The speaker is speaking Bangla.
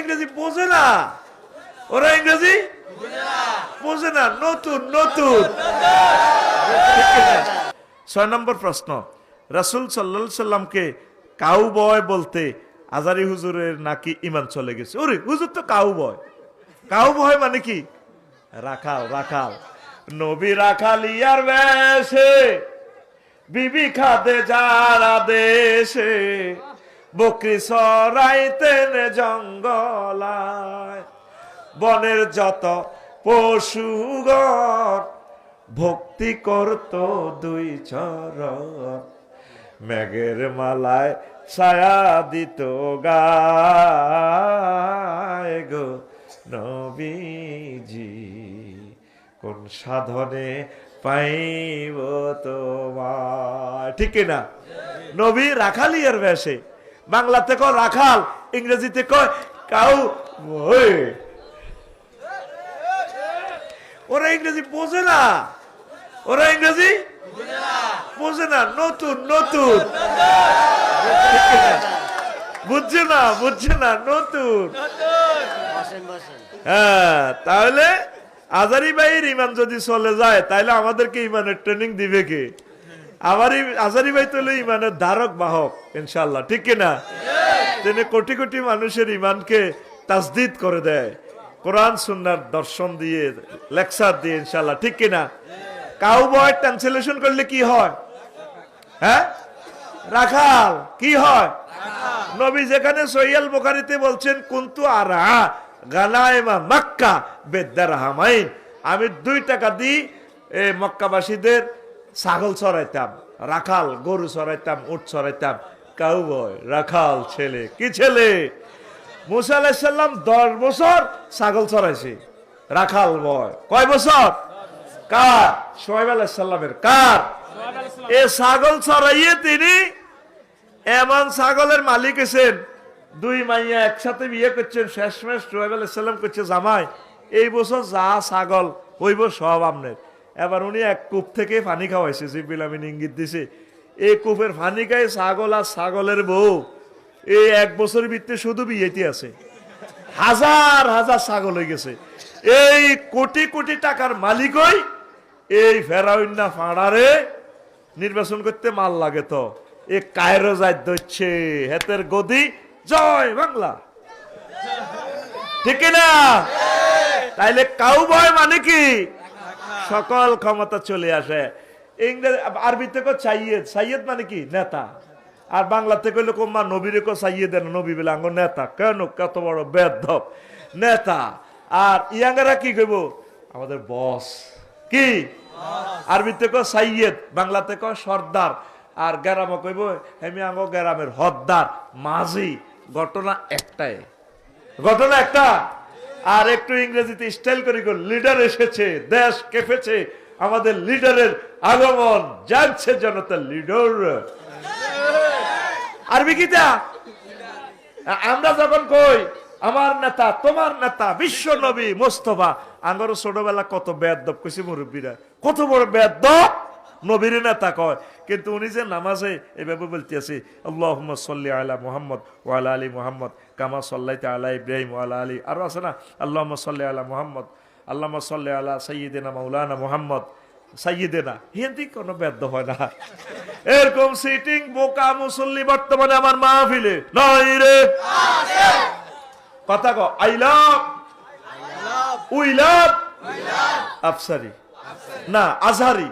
ইংরেজি বোঝে না। ওরা ইংরেজি বোঝে না। নতুন নতুন। ছয় নম্বর প্রশ্ন। রাসুল সাল্লা সাল্লামকে কাউ বয় বলতে আজারি হুজুরের নাকি ইমান চলে গেছে? ওরে, হুজুর তো কাউ বয় কাউ বয় মানে কি? রাখাল রাখাল। নবী রাখাল ইয়ার বেশে, বিবি খাদে যারা দেশে বকরি সরাইতেন জঙ্গলায়, বনের যত পশুগণ ভক্তি করত দুই চরণ। মেঘের মালায় ছায়া দিত গায় গো নবীজি, কোন সাধনে পাইব তোমার ঠিক না নবী রাখালিয়ার বেশে বাংলাতে কয় রাখাল ইংরেজিতে কয় কাউ ওরা ইংরেজি বোঝে না। ওরা ইংরেজি বোঝে না। নতুন নতুন। বুঝছে না বুঝছে না নতুন। হ্যাঁ তাহলে আজারি ভাইয়ের ইমান যদি চলে যায় তাহলে আমাদেরকে ইমানের ট্রেনিং দিবে কে? আমার আজারি ভাই তো ইমানের ধারক, বাহক ইনশাল্লাহ ঠিক কিনা? তিনি কোটি কোটি মানুষের ইমানকে তাসদিদ করে দেয়। কোরআন, সুন্নার দর্শন দিয়ে, লেকচার দিয়ে ইনশাল্লাহ ঠিক কিনা? কাউ বয় ট্রান্সলেশন করলে কি হয়? হ্যাঁ? রাখাল, কি হয়? নবী যেখানে সৈয়াল বোখারিতে বলছেন, কুন্তু আর গানায়মা মক্কা বেদ্দার হামাইন আমি দুই টাকা দিই মক্কাবাসীদের ছাগল চড়াইতাম, রাখাল গরু চড়াইতাম, উট চড়াইতাম। কাউ বয় রাখাল ছেলে, কি ছেলে? মুসা আলাহিসাল্লাম দশ বছর ছাগল চড়াইছে, রাখাল বয়। কয় বছর? কার? সোহেব আলাহিসাল্লামের কার? এ ছাগল চড়াইয়ে তিনি এমন ছাগলের মালিক এসেন দুই মাইয়া একসাথে বিয়ে করছেন, শেষমেশ সোহেব আলাইসাল্লাম করছে জামাই, এই বছর যা ছাগল হইব সব আমনের। এবার উনি এক কূপ থেকে পানি খাওয়াইছে জিবিল আমিন ইঙ্গিত দিছে। এই কূপের পানি খাই ছাগল আর ছাগলের বউ। এই এক বছর ভিত্তি শুধু বিয়েতে আছে। হাজার হাজার ছাগল হয়ে গেছে। এই কোটি কোটি টাকার মালিকই এই ফেরাউন্না ফাঁড়ারে নির্বাচন করতে মাল লাগে তো। এ কায়রো যায় দচ্ছে হেতের গদি, জয় বাংলা। ঠিক না তাইলে কাউ বয় মানে কি? সকল ক্ষমতা চলে আসে। ইংরেজ, আরবিতে কো সাইয়েদ সাইয়েদ মানে কি? নেতা। আর বাংলাতে কইলে কোম্মা নবীরে কো সাইয়েদ নবী বলে আঙ্গ নেতা। কেন? কত বড় বেদব। নেতা। আর ইয়াঙ্গারা কি কইব? আমাদের বস। কি? আরবিতে কো সাইয়েদ, বাংলাতে কো সর্দার। আর গ্রামে কইব, হেমি আঙ্গ গ্রামের হদ্দার, মাঝি। ঘটনা একটাই। ঘটনা একটা। আর একটু ইংরেজিতে স্টাইল করে লিডার এসেছে, দেশ কেঁপেছে, আমাদের লিডারের আগমন জানছে জনতা লিডার আরবি কিতা আমরা যখন কই, আমার নেতা, তোমার নেতা, বিশ্ব নবী মোস্তফা আঙ্গর ছোটবেলা কত বেদ বেদব কইছে মুরব্বীরা। কত বড় বেদ বেদব নবীর নেতা কয়। কিন্তু উনি যে নামাজে এভাবে বলতে আছে আল্লাহ সাল্লি আলা মোহাম্মদ ওয়ালা আলী মোহাম্মদ কামা সাল্লাইতে আলা ইব্রাহিম ওয়ালা আলী আরও আছে না আল্লাহ সাল্লি আলা মোহাম্মদ আল্লাহ সাল্লি আলা সৈয়দিনা মাউলানা মোহাম্মদ সাইয়েদেনা হিন্দি কোনো ব্যর্থ হয় না। এরকম সিটিং বোকা মুসল্লি বর্তমানে আমার মাহফিলে নাই রে। কথা কো I love, we love, Afsari, না, আজহারি